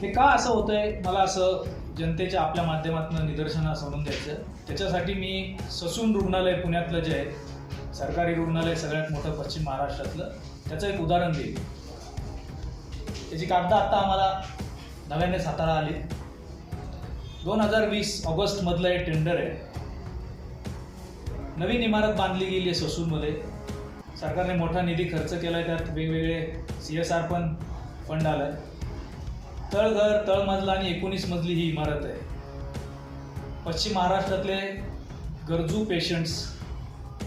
हे का असं होतंय? मला असं जनतेच्या आपल्या माध्यमातून निदर्शनास आणून द्यायचं. त्याच्यासाठी मी ससून रुग्णालय पुण्यातलं जे आहे सरकारी रुग्णालय सगळ्यात मोठं पश्चिम महाराष्ट्रातलं त्याचं एक उदाहरण देईल त्याची कागदं आत्ता आम्हाला नव्याने सातारा आली. दोन हजार वीस ऑगस्टमधलं हे टेंडर आहे. नवीन इमारत बांधली गेली आहे ससूनमध्ये. सरकारने मोठा निधी खर्च केला आहे त्यात वेगवेगळे सी एस आर पण फंड आला आहे तळघर तळमजला आणि एकोणीस मजली ही इमारत आहे. पश्चिम महाराष्ट्रातले गरजू पेशंट्स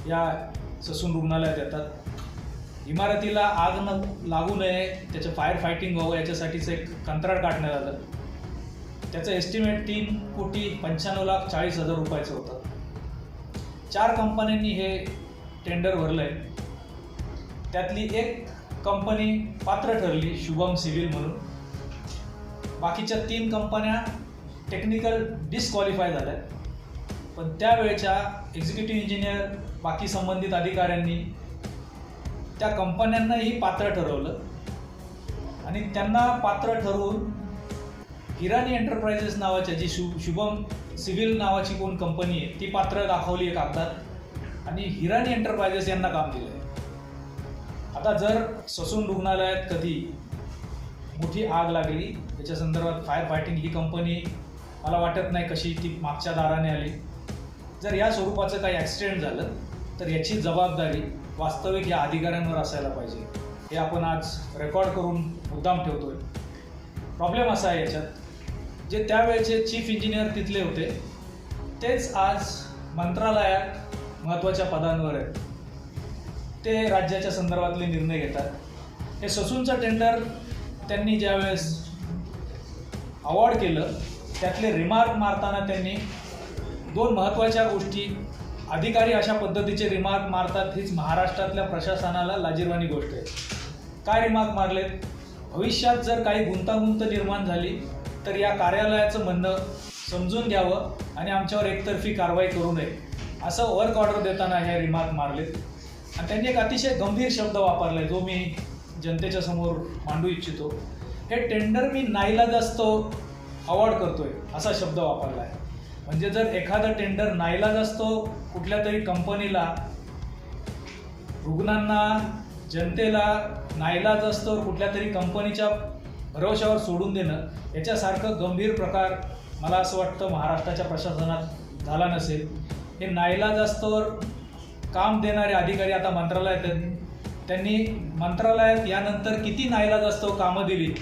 या ससून रुग्णालयात येतात. इमारतीला आग न लागू नये त्याचं फायर फायटिंग व्हावं याच्यासाठीचं एक कंत्राट काढण्यात आलं. त्याचं एस्टिमेट तीन कोटी पंच्याण्णव लाख चाळीस हजार रुपयाचं होतं. चार कंपन्यांनी हे टेंडर भरलं आहे त्यातली एक कंपनी पात्र ठरली शुभम सिव्हिल म्हणून. बाकीच्या तीन कंपन्या टेक्निकल डिस्क्वालिफाय झाल्या पण त्यावेळच्या एक्झिक्युटिव्ह इंजिनियर बाकी संबंधित अधिकाऱ्यांनी त्या कंपन्यांनाही पात्र ठरवलं. आणि त्यांना पात्र ठरवून हिरानी एंटरप्राइजेस नावाच्या जी शु शुभम सिव्हिल नावाची कोण कंपनी आहे ती पात्र दाखवली आहे कागदात आणि हिरानी एंटरप्राइजेस यांना काम दिलं आहे आता जर ससून रुग्णालयात कधी मोठी आग लागली. त्याच्या संदर्भात फायर फायटिंग ही कंपनी मला वाटत नाही कशी ती मागच्या दाराने आली. जर या स्वरूपाचं काही ॲक्सिडेंट झालं तर याची जबाबदारी वास्तविक या अधिकाऱ्यांवर असायला पाहिजे. हे आपण आज रेकॉर्ड करून मुद्दाम ठेवतो आहे प्रॉब्लेम असा आहे याच्यात जे त्यावेळेचे चीफ इंजिनियर तिथले होते तेच आज मंत्रालयात महत्त्वाच्या पदांवर आहेत. ते राज्याच्या संदर्भातले निर्णय घेतात. हे ससूनचं टेंडर त्यांनी ज्यावेळेस अवॉर्ड केलं त्यातले रिमार्क मारताना त्यांनी दोन महत्त्वाच्या गोष्टी अधिकारी अशा पद्धतीचे रिमार्क मारतात हीच महाराष्ट्रातल्या प्रशासनाला लाजीरवाणी गोष्ट आहे. काय रिमार्क मारलेत? भविष्यात जर काही गुंतागुंत निर्माण झाली तर या कार्यालयाचं म्हणणं समजून घ्यावं आणि आमच्यावर एकतर्फी कारवाई करू नये असं वर्क ऑर्डर देताना हे रिमार्क मारलेत. आणि त्यांनी एक अतिशय गंभीर शब्द वापरला आहे जो मी जनतेच्या समोर मांडू इच्छितो. हे टेंडर मी नाईलाजास्तो अवॉर्ड करतोय असा शब्द वापरला आहे. म्हणजे जर एखादं टेंडर नाईलाजास्तो कुठल्या तरी कंपनीला रुग्णांना जनतेला नाईलाजास्तो कुठल्या तरी कंपनीच्या भरोशावर सोडून देणं याच्यासारखं गंभीर प्रकार मला असं वाटतं महाराष्ट्राच्या प्रशासनात झाला नसेल. हे नाईलाजास्तोवर काम देणारे अधिकारी आता मंत्रालयात त्यांनी मंत्रालयात यानंतर किती नाईलाज असतो कामं दिली.